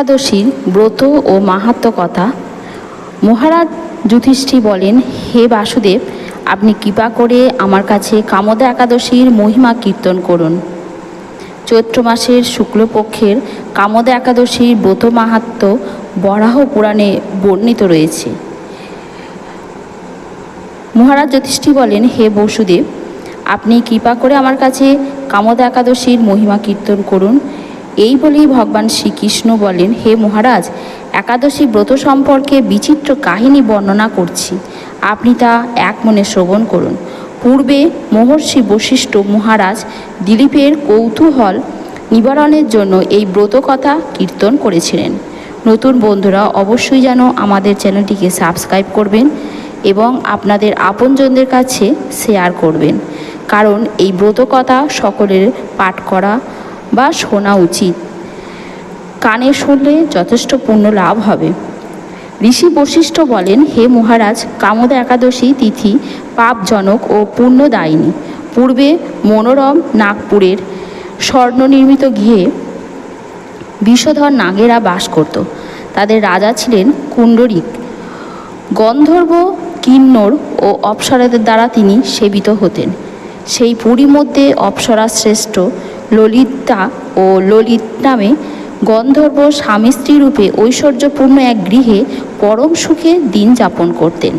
একাদশীর ব্রত ও মাহাত্ম কথা মহারাজ যুধিষ্ঠি বলেন, হে বাসুদেব, আপনি কৃপা করে আমার কাছে কামদা একাদশীর মহিমা কীর্তন করুন। চৈত্র মাসের শুক্লপক্ষের কামদা একাদশীর ব্রত মাহাত্ম বরাহ পুরাণে বর্ণিত রয়েছে। মহারাজ যুধিষ্ঠি বলেন, হে বসুদেব, আপনি কৃপা করে আমার কাছে কামদা একাদশীর মহিমা কীর্তন করুন। এই বলেই ভগবান শ্রীকৃষ্ণ বলেন, হে মহারাজ, একাদশী ব্রত সম্পর্কে বিচিত্র কাহিনী বর্ণনা করছি। আপনি তা এক মনে শ্রবণ করুন। পূর্বে মহর্ষি বশিষ্ঠ মহারাজ দিলীপের কৌতূহল নিবারণের জন্য এই ব্রত কথা কীর্তন করেছিলেন। নতুন বন্ধুরা, অবশ্যই যেন আমাদের চ্যানেলটিকে সাবস্ক্রাইব করবেন এবং আপনাদের আপনজনদের কাছে শেয়ার করবেন। কারণ এই ব্রতকথা সকলের পাঠ করা বা শোনা উচিত। কানে শুনলে যথেষ্ট পুণ্য লাভ হবে। ঋষি বশিষ্ঠ বলেন, হে মহারাজ, কামদা একাদশী তিথি পাপজনক ও পুণ্যদায়িনী। পূর্বে মনোরম নাগপুরের স্বর্ণনির্মিত গৃহে বিষধর নাগেরা বাস করত। তাদের রাজা ছিলেন কুণ্ডরিক। গন্ধর্ব, কিন্নর ও অপ্সরাদের দ্বারা তিনি সেবিত হতেন। সেই পুরী মধ্যে অপ্সরা শ্রেষ্ঠ ললিতা ও ললিত নামে গন্ধর্ব স্বামী স্ত্রী রূপে ঐশ্বর্যপূর্ণ এক গৃহে পরম সুখে দিন যাপন করতেন।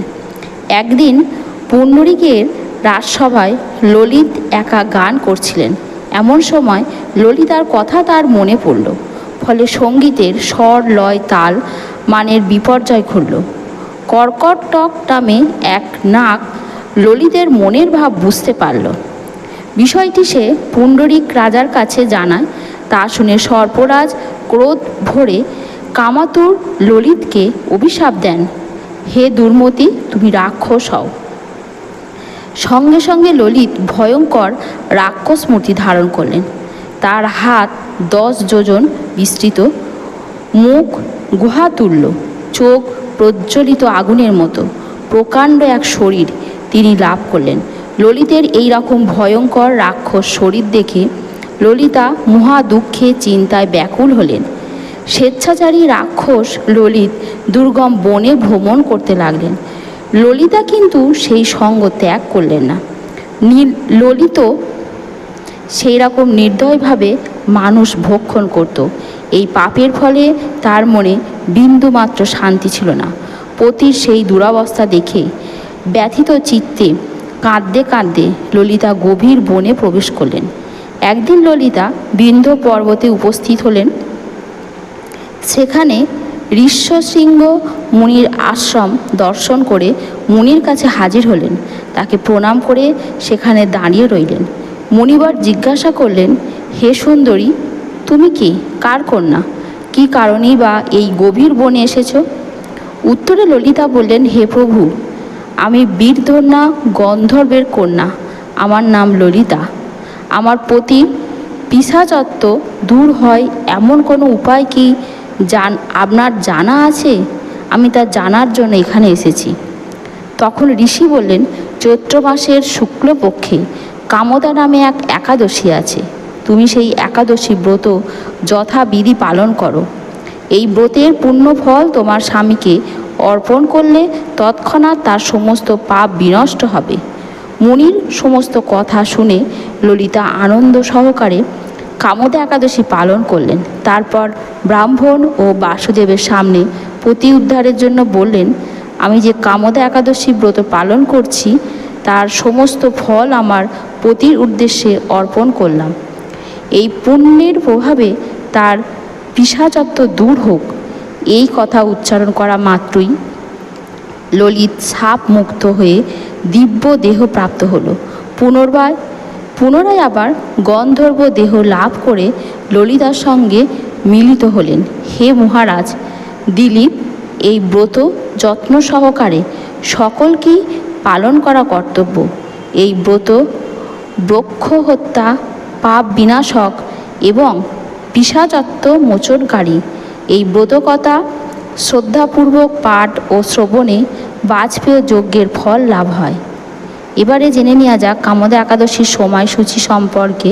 একদিন পুণ্ডরিকের রাজসভায় ললিত একা গান করছিলেন। এমন সময় ললিতার কথা তার মনে পড়ল, ফলে সঙ্গীতের স্বর, লয়, তাল মানের বিপর্যয় ঘটল। কর্কটক নামে এক নাক ললিতের মনের ভাব বুঝতে পারল। বিষয়টি সে পুণ্ডরিক রাজার কাছে জানায়। তা শুনে সর্পরাজ ক্রোধ ভরে কামাতুর ললিতকে অভিশাপ দেন। হে দুর্মতি, তুমি রাক্ষস হও। সঙ্গে সঙ্গে ললিত ভয়ঙ্কর রাক্ষস মূর্তি ধারণ করলেন। তার হাত দশ যোজন বিস্তৃত, মুখ গুহাতুল্য চোখ প্রজ্বলিত আগুনের মতো, প্রকাণ্ড এক শরীর তিনি লাভ করলেন। ললিতের এই রকম ভয়ঙ্কর রাক্ষস শরীর দেখে ললিতা মহা দুঃখে চিন্তায় ব্যাকুল হলেন। স্বেচ্ছাচারী রাক্ষস ললিত দুর্গম বনে ভ্রমণ করতে লাগলেন। ললিতা কিন্তু সেই সঙ্গ ত্যাগ করলেন না। ললিত সেই রকম নির্দয়ভাবে মানুষ ভক্ষণ করত। এই পাপের ফলে তার মনে বিন্দুমাত্র শান্তি ছিল না। পতির সেই দুরাবস্থা দেখে ব্যথিত চিত্তে কাঁদতে কাঁদতে ললিতা গভীর বনে প্রবেশ করলেন। একদিন ললিতা বিন্ধ্য পর্বতে উপস্থিত হলেন। সেখানে ঋষ্যশৃঙ্গ মুনির আশ্রম দর্শন করে মুনির কাছে হাজির হলেন। তাকে প্রণাম করে সেখানে দাঁড়িয়ে রইলেন। মুনিবার জিজ্ঞাসা করলেন, হে সুন্দরী, তুমি কি? কার কন্যা? কি কারণেই বা এই গভীর বনে এসেছ? উত্তরে ললিতা বললেন, হে প্রভু আমি বীরধন্যা গন্ধর্বের কন্যা। আমার নাম ললিতা। আমার প্রতি পিসাচত্ব দূর হয় এমন কোনো উপায় কি জান আপনার জানা আছে? আমি তা জানার জন্য এখানে এসেছি। তখন ঋষি বললেন, চৈত্র মাসের শুক্লপক্ষে কামদা নামে এক একাদশী আছে। তুমি সেই একাদশী ব্রত যথাবিধি পালন করো। এই ব্রতের পূর্ণ ফল তোমার স্বামীকে অর্পণ করলে তৎক্ষণাৎ তার সমস্ত পাপ বিনষ্ট হবে। মুনির সমস্ত কথা শুনে ললিতা আনন্দ সহকারে কামদা একাদশী পালন করলেন। তারপর ব্রাহ্মণ ও বাসুদেবের সামনে পতি উদ্ধারের জন্য বললেন, আমি যে কামদা একাদশী ব্রত পালন করছি, তার সমস্ত ফল আমার পতির উদ্দেশ্যে অর্পণ করলাম। এই পুণ্যের প্রভাবে তার পিসাচত্ব দূর হোক। এই কথা উচ্চারণ করা মাত্রই ললিত সাপ মুক্ত হয়ে দিব্য দেহ প্রাপ্ত হলো। পুনর্বার, পুনরায় আবার গন্ধর্ব দেহ লাভ করে ললিতার সঙ্গে মিলিত হলেন। হে মহারাজ, দিলীপ, এই ব্রত যত্ন সহকারে সকলকেই পালন করা কর্তব্য। এই ব্রত ব্রক্ষ হত্যা, পাপ বিনাশক এবং পিসাচত্ব মোচনকারী এই ব্রতকথা শ্রদ্ধাপূর্বক পাঠ ও শ্রবণে বাজপেয় যজ্ঞের ফল লাভ হয়। এবারে জেনে নেওয়া যাক কামদা একাদশীর সময়সূচি সম্পর্কে